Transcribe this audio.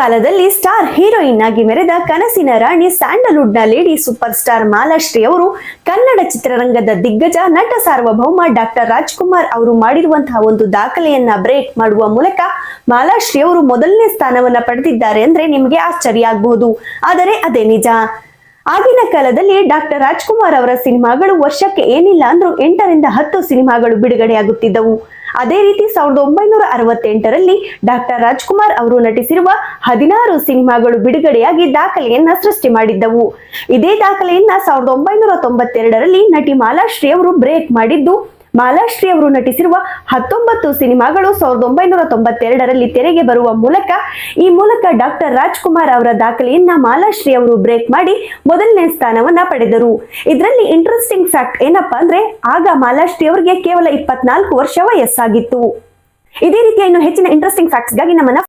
ಕಾಲದಲ್ಲಿ star heroine ಆಗಿ ಮೆರೆದ ಕನಸಿನ ರಾಣಿ ಸ್ಯಾಂಡಲ್ವುಡ್ನ ಲೇಡಿ ಸೂಪರ್ ಸ್ಟಾರ್ ಮಾಲಾಶ್ರೀ ಅವರು ಕನ್ನಡ ಚಿತ್ರರಂಗದ ದಿಗ್ಗಜ, ನಟ ಸಾರ್ವಭೌಮ ಡಾಕ್ಟರ್ ರಾಜ್ಕುಮಾರ್ ಅವರು ಮಾಡಿರುವಂತಹ ಒಂದು ದಾಖಲೆಯನ್ನ ಬ್ರೇಕ್ ಮಾಡುವ ಮೂಲಕ ಮಾಲಾಶ್ರೀ ಅವರು ಮೊದಲನೇ ಸ್ಥಾನವನ್ನ ಪಡೆದಿದ್ದಾರೆ ಅಂದ್ರೆ ನಿಮಗೆ ಆಶ್ಚರ್ಯ ಆಗಬಹುದು. ಆದರೆ ಅದೇ ನಿಜ. ಆಗಿನ ಕಾಲದಲ್ಲಿ ಡಾಕ್ಟರ್ ರಾಜ್ಕುಮಾರ್ ಅವರ ಸಿನಿಮಾಗಳು ವರ್ಷಕ್ಕೆ ಏನಿಲ್ಲ ಅಂದ್ರೂ ಎಂಟರಿಂದ ಹತ್ತು ಸಿನಿಮಾಗಳು ಬಿಡುಗಡೆಯಾಗುತ್ತಿದ್ದವು. ಅದೇ ರೀತಿ ಸಾವಿರದ ಒಂಬೈನೂರ ಅರವತ್ತೆಂಟರಲ್ಲಿ ಡಾಕ್ಟರ್ ರಾಜ್ಕುಮಾರ್ ಅವರು ನಟಿಸಿರುವ ಹದಿನಾರು ಸಿನಿಮಾಗಳು ಬಿಡುಗಡೆಯಾಗಿ ದಾಖಲೆಯನ್ನ ಸೃಷ್ಟಿ ಮಾಡಿದ್ದವು. ಇದೇ ದಾಖಲೆಯನ್ನ ಸಾವಿರದ ಒಂಬೈನೂರ ತೊಂಬತ್ತೆರಡರಲ್ಲಿ ನಟಿ ಮಾಲಾಶ್ರೀ ಅವರು ಬ್ರೇಕ್ ಮಾಡಿದ್ದು ಮಾಲಾಶ್ರೀ ಅವರು ನಟಿಸಿರುವ ಹತ್ತೊಂಬತ್ತು ಸಿನಿಮಾಗಳು ಸಾವಿರದ ಒಂಬೈನೂರ ತೊಂಬತ್ತೆರಡರಲ್ಲಿ ತೆರೆಗೆ ಬರುವ ಮೂಲಕ ಈ ಮೂಲಕ ಡಾಕ್ಟರ್ ರಾಜ್ಕುಮಾರ್ ಅವರ ದಾಖಲೆಯನ್ನ ಮಾಲಾಶ್ರೀ ಅವರು ಬ್ರೇಕ್ ಮಾಡಿ ಮೊದಲನೇ ಸ್ಥಾನವನ್ನ ಪಡೆದರು. ಇದರಲ್ಲಿ ಇಂಟ್ರೆಸ್ಟಿಂಗ್ ಫ್ಯಾಕ್ಟ್ ಏನಪ್ಪಾ ಅಂದ್ರೆ ಆಗ ಮಾಲಾಶ್ರೀ ಅವರಿಗೆ ಕೇವಲ ಇಪ್ಪತ್ನಾಲ್ಕು ವರ್ಷ ವಯಸ್ಸಾಗಿತ್ತು. ಇದೇ ರೀತಿಯ ಇನ್ನು ಹೆಚ್ಚಿನ ಇಂಟ್ರೆಸ್ಟಿಂಗ್ ಫ್ಯಾಕ್ಟ್ಸ್ಗಾಗಿ ನಮ್ಮನ್ನ